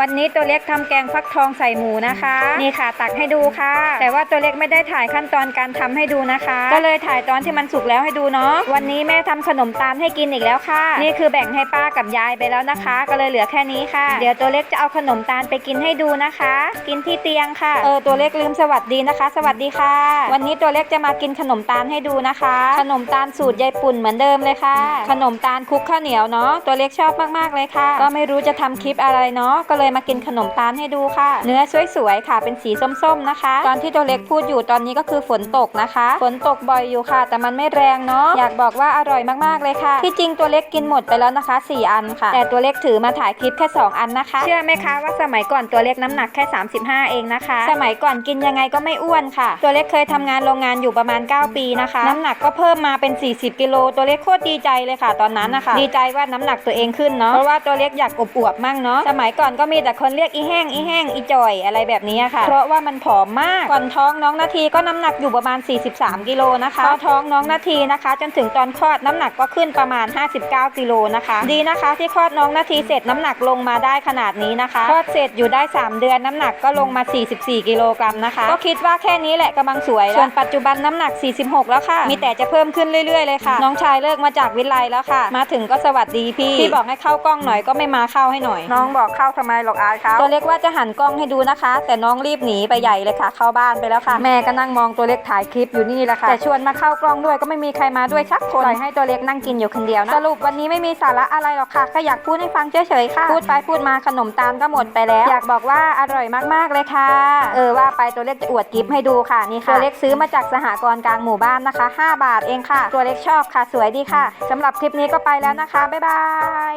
วันนี้ตัวเล็กทำแกงฟักทองใส่หมูนะคะ นี่ค่ะตักให้ดูค่ะ แต่ว่าตัวเล็กไม่ได้ถ่ายขั้นตอนการทำให้ดูนะคะ ก็เลยถ่ายตอนที่มันสุกแล้วให้ดูเนาะวันนี้แม่ทำขนมตาลให้กินอีกแล้วค่ะ นี่คือแบ่งให้ป้ากับยายไปแล้วนะคะ ก็เลยเหลือแค่นี้ค่ะ เดี๋ยวตัวเล็กจะเอาขนมตาลไปกินให้ดูนะคะ กินที่เตียงค่ะเออตัวเล็กลืมสวัสดีนะคะ สวัสดีค่ะ วันนี้ตัวเล็กจะมากินขนมตาลให้ดูนะคะ ขนมตาลสูตรยายปุ่นเหมือนเดิมเลยค่ะ ขนมตาลคลุกข้าวเหนียวเนาะตัวเล็กชอบมากๆเลยค่ะ ก็ไม่รู้จะทำคลิปอะไรเนาะก็เลยมากินขนมตาลให้ดูค่ะ เนื้อสวยๆค่ะ เป็นสีส้มๆนะคะ ตอนที่ตัวเล็กพูดอยู่ตอนนี้ก็คือฝนตกนะคะ ฝนตกบ่อยอยู่ค่ะ แต่มันไม่แรงเนาะ อยากบอกว่าอร่อยมากๆเลยค่ะ ที่จริงตัวเล็กกินหมดไปแล้วนะคะ 4 อันค่ะ แต่ตัวเล็กถือมาถ่ายคลิปแค่ 2 อันนะคะ เชื่อไหมคะว่าสมัยก่อนตัวเล็กน้ำหนักแค่ 35 เองนะคะ สมัยก่อนกินยังไงก็ไม่อ้วนค่ะ ตัวเล็กเคยทำงานโรงงานอยู่ประมาณ 9 ปีนะคะ น้ำหนักก็เพิ่มมาเป็น 40 กิโล ตัวเล็กโคตรดีใจเลยค่ะ ตอนนั้นนะคะ ดีใจว่าน้ำหนักตัวเองขึ้นเนาะ เพราะว่าตัวเล็กอยากอวบๆมั่งเนาะ สมัยก่อนก็มีแต่คนเรียกอีแห้งอีแห้งอีจ่อยอะไรแบบนี้ค่ะ เพราะว่ามันผอมมาก ก่อนท้องน้องนาทีก็น้ำหนักอยู่ประมาณ 43 กิโลนะคะพอท้องน้องนาทีนะคะ จนถึงตอนคลอดน้ำหนักก็ขึ้นประมาณ 59 กิโลนะคะ ดีนะคะที่คลอดน้องนาทีเสร็จน้ำหนักลงมาได้ขนาดนี้นะคะคลอดเสร็จอยู่ได้ 3 เดือนน้ำหนักก็ลงมา 44 กิโลกรัมนะคะ ก็คิดว่าแค่นี้แหละกำลังสวยแล้วส่วนปัจจุบันน้ำหนัก 46 แล้วค่ะ มีแต่จะเพิ่มขึ้นเรื่อยๆเลยค่ะ น้องชายเลิกมาจากวิไลแล้วค่ะ มาถึงก็สวัสดีพี่ พี่บอกให้เข้ากล้องหน่อยก็ไม่มาเข้าให้หน่อย น้องบอกเข้าทำไมหรอกอายเขาตัวเล็กว่าจะหันกล้องให้ดูนะคะ แต่น้องรีบหนีไปใหญ่เลยค่ะ เข้าบ้านไปแล้วค่ะ แม่ก็นั่งมองตัวเล็กถ่ายคลิปอยู่นี่แหละค่ะแต่ชวนมาเข้ากล้องด้วยก็ไม่มีใครมาด้วยสักคนปล่อยให้ตัวเล็กนั่งกินอยู่คนเดียวนะสรุปวันนี้ไม่มีสาระอะไรหรอกค่ะแค่อยากพูดให้ฟังเฉยๆค่ะพูดไปพูดมาขนมตาลก็หมดไปแล้ว อยากบอกว่าอร่อยมากๆเลยค่ะ เออว่าไปตัวเล็กจะอวดกิฟให้ดูค่ะนี่ค่ะตัวเล็กซื้อมาจากสหกรณ์กลางหมู่บ้านนะคะ 5 บาทเองค่ะ ตัวเล็กชอบค่ะสวยดีค่ะสำหรับคลิปนี้ก็ไปแล้วนะคะบ๊ายบาย